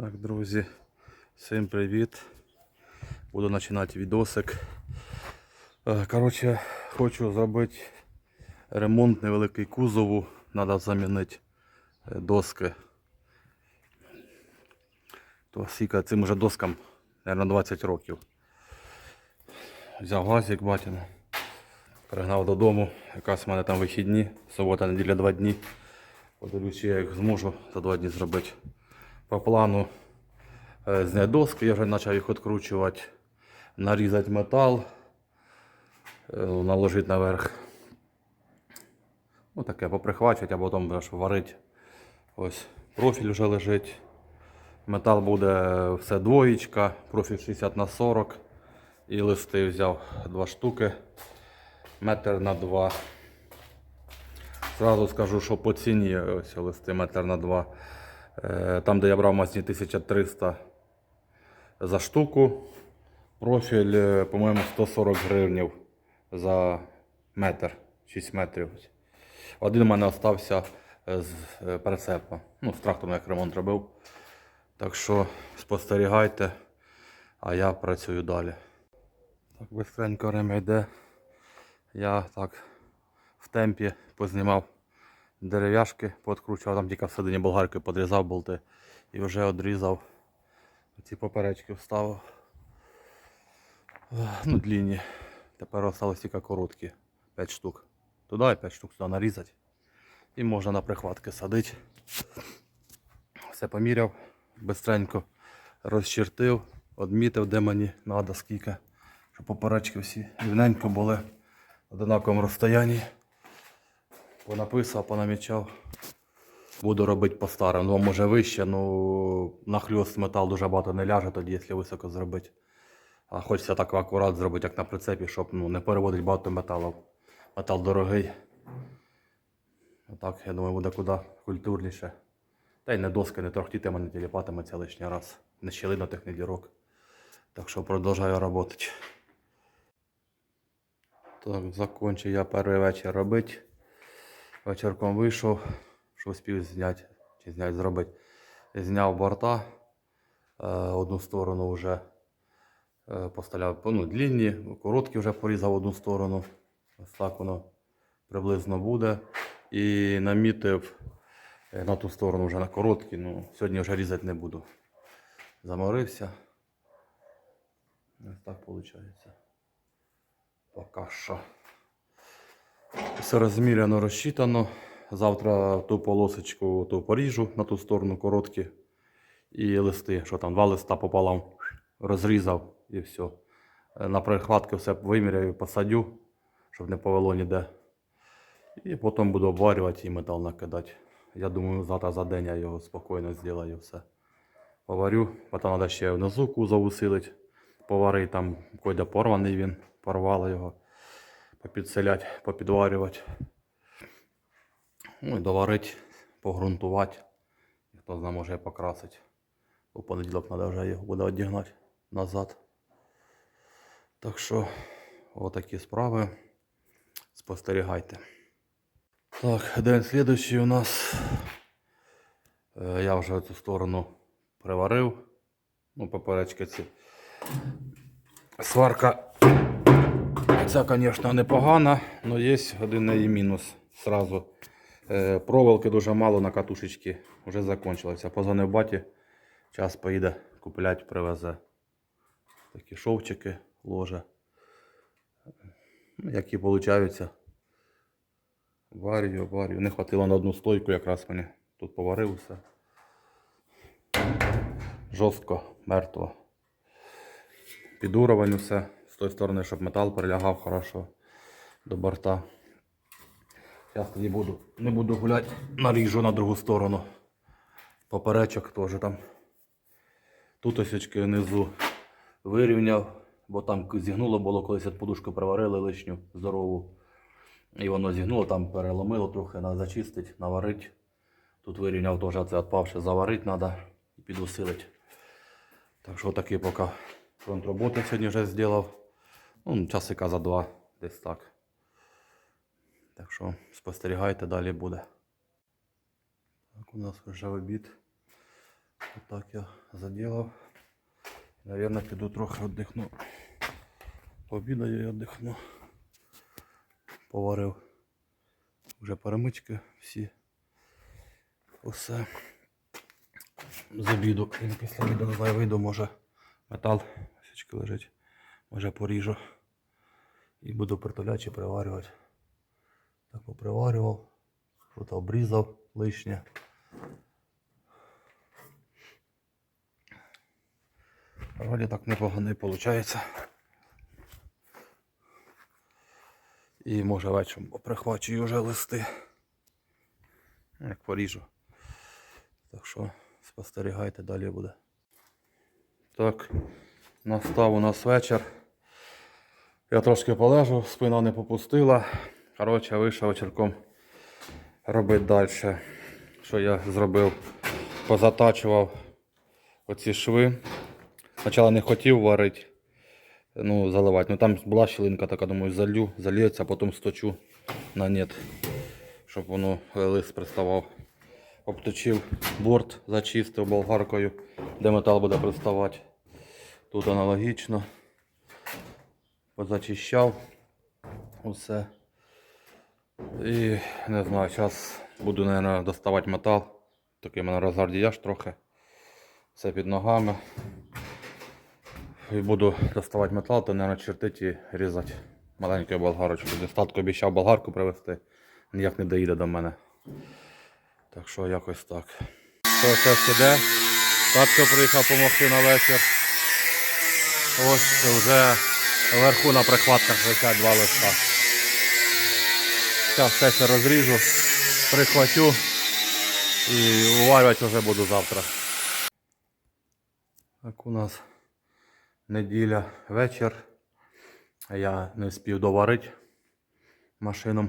Так, друзі, всім привіт. Буду починати відосик. Е, Коротше, хочу зробити ремонт невеликий кузову. Треба замінити е, доски. То скільки цим уже доскам, мабуть, 20 років. Взяв газик батіна. Пригнав додому. Якраз в мене там вихідні. Субота, неділя, два дні. Подивлюсь, я їх зможу за два дні зробити. По плану е, зняти доски, я вже почав їх відкручувати, нарізати метал, е, наложити наверх. Ну таке поприхвачувати, а потім аж варити. Ось профіль вже лежить. Метал буде все двоєчка, профіль 60 на 40. І листи взяв два штуки, метр на два. Зразу скажу, що по ціні ось листи метр на два. Е, Там, де я брав масні 1300 за штуку. Профіль, е, по-моєму, 140 гривнів за метр, 6 метрів. Один у мене остався е, з прицепа. Ну, з трактором як ремонт робив. Так що спостерігайте, а я працюю далі. Так, бистренько время йде. Я так в темпі познімав дерев'яшки, пооткручував, там тільки всередині болгарки подрізав болти і вже одрізав. Ці поперечки вставив. Ну, длінні. Тепер осталось тільки короткі. 5 штук. Туди і 5 штук сюди нарізати. І можна на прихватки садити. Все поміряв, бистренько розчертив, відмітив, де мені треба скільки. Щоб поперечки всі рівненько були в однаковому розстоянні. Понаписав, понамічав. Буду робити по-старому. Ну, може вище, ну нахльост метал дуже багато не ляже тоді, якщо високо зробити. А хочеться так акурат зробити, як на прицепі, щоб ну, не переводити багато металу. Метал дорогий. Отак, я думаю, буде куди культурніше. Та й не доски, не торхтітиме, не тіліпатиметься лишній раз. Не щілинотих, не дірок. Так що продовжую працювати. Так, закончив я перший вечір робити. Вечірком вийшов, що встиг зняти, чи зняти зробити. Зняв борта. Е, одну сторону вже е, поставляв ну, длінні, короткі вже порізав одну сторону. Ось так воно приблизно буде. І намітив е, на ту сторону вже на короткі. Ну, сьогодні вже різати не буду. Заморився. Ось так виходить. Поки що. Все розміряно, розчитано. Завтра ту полосочку ту поріжу на ту сторону короткі. І листи, що там, два листа пополам розрізав і все. Е, На прихватки все виміряю, посадю, щоб не повело ніде. І потім буду обварювати і метал накидати. Я думаю, завтра за день я його спокійно зроблю все. Поварю, потім треба ще внизу кузов усилити. Повари там койде порваний він, порвало його попідселять, попідварювати. Ну і доварити, погрунтувати. Хто знає, може покрасити. У понеділок треба вже його буде одігнати назад. Так що, отакі справи. Спостерігайте. Так, день слідуючий у нас. Е, Я вже цю сторону приварив. Ну, поперечки ці. Сварка Ця, звісно, непогана, але є один неї мінус. Сразу. Е, проволоки дуже мало на катушечці. Вже закінчилося. Позвонив баті. Час поїде купляти, привезе. Такі шовчики, ложа. Ну, Які получаються. Варю, варю. Не хватило на одну стойку, якраз мені тут поварив. Жорстко, мертво. Підуровень все. Тої сторони, щоб метал прилягав хорошо до борта. Зараз тоді буду, не буду гуляти, наріжу на другу сторону. Поперечок теж там. Тут осічки внизу вирівняв, бо там зігнуло було, колись от подушку приварили лишню здорову. І воно зігнуло, там переломило трохи, треба зачистити, наварити. Тут вирівняв теж, це відпавше заварити треба і підусилити. Так що такий поки фронт роботи сьогодні вже зробив. Ну, часика за два, десь так. Так що спостерігайте, далі буде. Так, у нас вже обід. Отак я заділав. Наверное, піду трохи віддихну. Пообідаю і віддихну. Поварив вже перемички всі. Усе. З обіду. І після обіду не знаю, вийду, може метал січки лежить. Може поріжу. І буду притулячі приварювати. Так поприварював. Що-то обрізав лишнє. Вроді так непогано виходить. І може вечором прихвачую вже листи. Як поріжу. Так що спостерігайте, далі буде. Так, настав у нас вечір. Я трошки полежу, спина не попустила. Коротше, вийшов вечірком робити далі. Що я зробив? Позатачував оці шви. Спочатку не хотів варити, ну, заливати. Ну там була щілинка така, думаю, залью, зальється, а потім сточу на нет, щоб воно лист приставав. Обточив борт, зачистив болгаркою, де метал буде приставати. Тут аналогічно. Позачищав усе. І не знаю, зараз буду, мабуть, доставати метал. Такий в мене розгардіяж трохи. Все під ногами. І буду доставати метал, то, мабуть, чертити і різати маленькою болгарочкою. Достатку обіцяв болгарку привезти, ніяк не доїде до мене. Так що якось так. Процес іде. Татко приїхав допомогти на вечір. Ось вже вверху на прихватках висять два листа. Зараз все це розріжу, прихвачу і уварювати вже буду завтра. Так у нас неділя вечір. Я не спів доварити машину.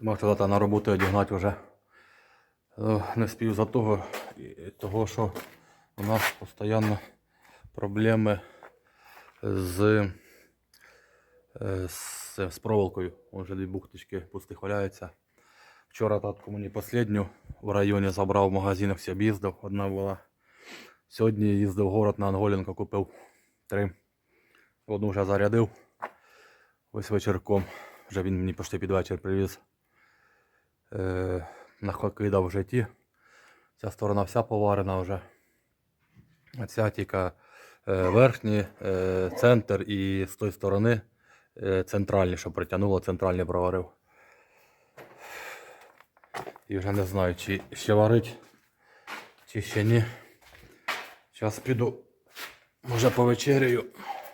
Думав, що завтра на роботу одігнати вже. Е, Не спів за того, того, що у нас постійно проблеми з, е, з, з проволокою. Вже дві бухточки пустих валяються. Вчора татку мені останню в районі забрав в магазинах, всі об'їздив, одна була. Сьогодні їздив в город на Анголінку, купив три. Одну вже зарядив. Ось вечірком. Вже він мені почти під вечір привіз. Е, накидав вже ті. Ця сторона вся поварена вже. А ця тільки е, верхній е, центр і з тої сторони е, центральний, що притягнуло, центральний проварив. І вже не знаю, чи ще варить, чи ще ні. Зараз піду, може повечеряю,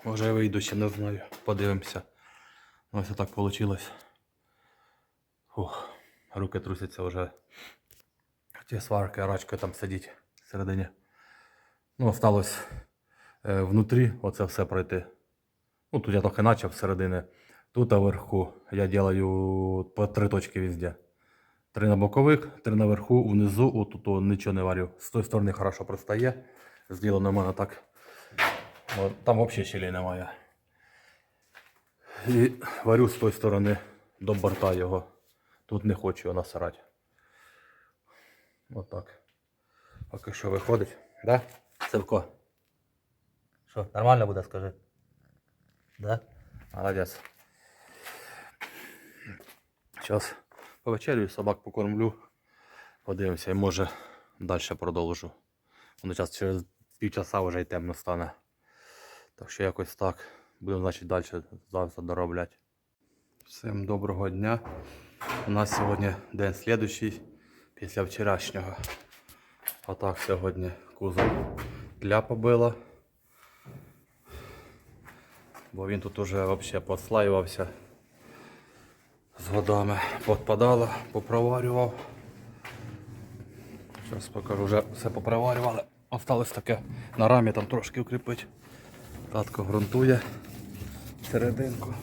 може вийду ще не знаю. Подивимося. Ось так вийшло. Фух, руки трусяться вже. Ті сварки, рачка там сидіть всередині. Ну, осталось внутрі оце все пройти. Ну, тут я трохи начав всередини. Тут наверху я делаю по три точки везде. Три на бокових, три наверху, внизу, отут о, нічого не варю. З тої сторони хорошо пристає. Зроблено в мене так. От, там взагалі щелей немає. І варю з тої сторони до борта його. Тут не хочу його насирати. Отак. Поки що виходить. Да? Севко. Що, нормально буде, скажи? Да? Молодець. Зараз повечерю, собак покормлю. Подивимося і може далі продовжу. Воно зараз через півчаса вже й темно стане. Так що якось так. Будемо значить далі завтра доробляти. Всім доброго дня. У нас сьогодні день слідущий після вчорашнього. Отак сьогодні кузов тля побило. Бо він тут уже взагалі послаювався з годами. Подпадало, попроварював. Зараз покажу, вже все попроварювали. Осталось таке на рамі там трошки укріпити. Татко ґрунтує серединку.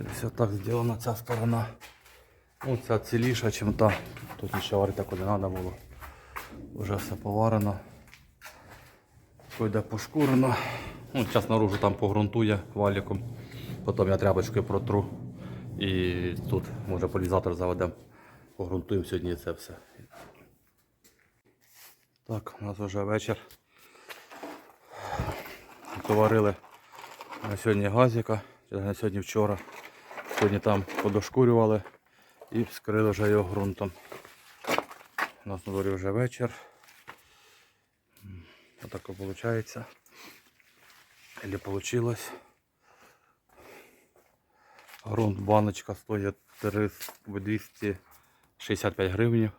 І Все так зроблена ця сторона. Ну, ціліша, чим та. Тут ще варити куди треба було. Вже все поварено. Пойде пошкурено. Ну, зараз наружу там погрунтує валіком. Потім я тряпочкою протру І тут може полізатор заведемо. Погрунтуємо сьогодні це все. Так, у нас вже вечір. Товарили на сьогодні газіка, на сьогодні вчора. Сьогодні там подошкурювали і вскрили вже його ґрунтом. У нас на дворі вже вечір. Отако виходить. Или получилось. Грунт баночка стоїть 265 гривень.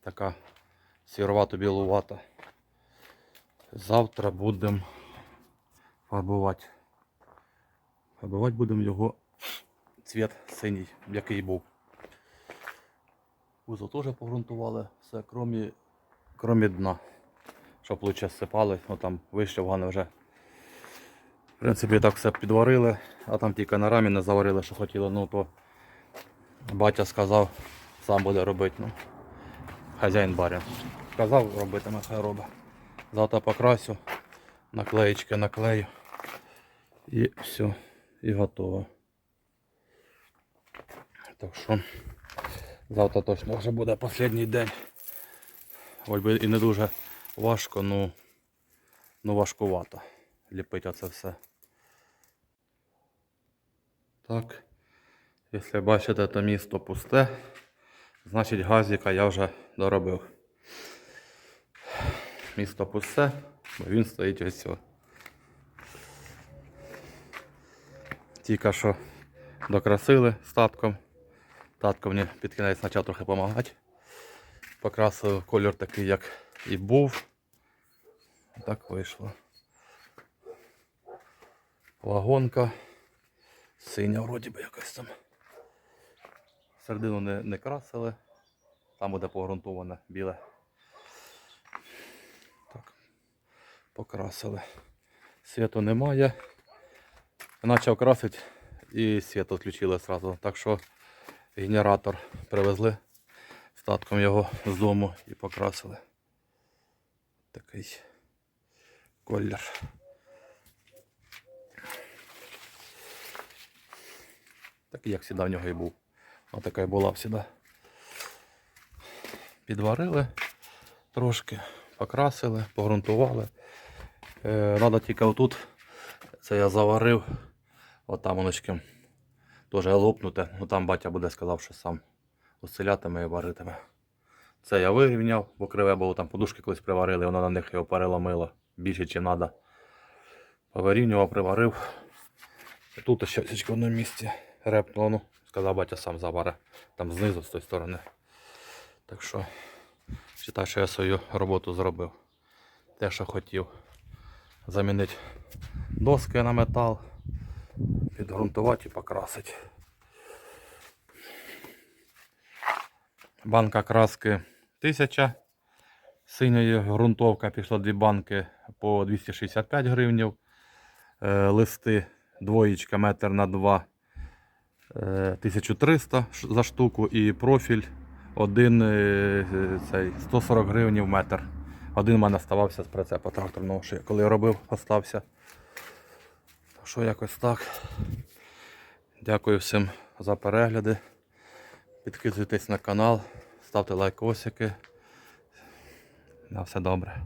Така сіровато білувата. Завтра будемо фарбувати. Фарбувати будемо його цвіт синій, який був. Вузол теж погрунтували, все, кромі, кромі дна. Щоб лучше сипали, ну там вище вгани вже. В принципі, так все підварили, а там тільки на рамі не заварили, що хотіли, ну то батя сказав, сам буде робити. Ну, хазяїн барин. Сказав робити, нехай робить. Завтра покрасю, наклеїчки наклею. І все, і готово. Так що завтра точно вже буде останній день. Хоч би і не дуже важко, ну, ну важкувато ліпити оце все. Так, якщо бачите, то місто пусте, значить газіка я вже доробив. Місто пусте, бо він стоїть ось. о. Тільки що докрасили статком. Татко мені під кінець почав трохи допомагати. Покрасив колір такий, як і був. Так вийшло. Вагонка. Синя вроді би якось там. Середину не, не красили. Там буде погрунтоване біле. Так. Покрасили. Світу немає. Почав красити і світ відключили одразу. Так що генератор привезли статком його з дому і покрасили. Такий колір. Такий, як завжди в нього і був. Ось така і була завжди. Підварили трошки, покрасили, погрунтували. Е, Надо тільки отут, це я заварив, отам воночки теж лопнути. Ну там батя буде сказав, що сам осцилятиме і варитиме. Це я вирівняв, бо криве було, там подушки колись приварили, воно на них його переломило більше, ніж треба. Повирівнював, приварив. Тут ще в одному місці репнуло, ну, сказав батя сам заваре, там знизу з тої сторони. Так що, вважаю, що я свою роботу зробив. Те, що хотів. Замінити доски на метал, підґрунтувати і покрасити. Банка краски 1000. Синьої ґрунтовка пішла дві банки по 265 гривнів. Е, листи двоєчка метр на 2 е, 1300 за штуку і профіль один е, е, цей 140 гривень метр. Один в мене ставався з прицепа тракторного, що я робив, остався. Що якось так. Дякую всім за перегляди. Підписуйтесь на канал, ставте лайкосики. На все добре.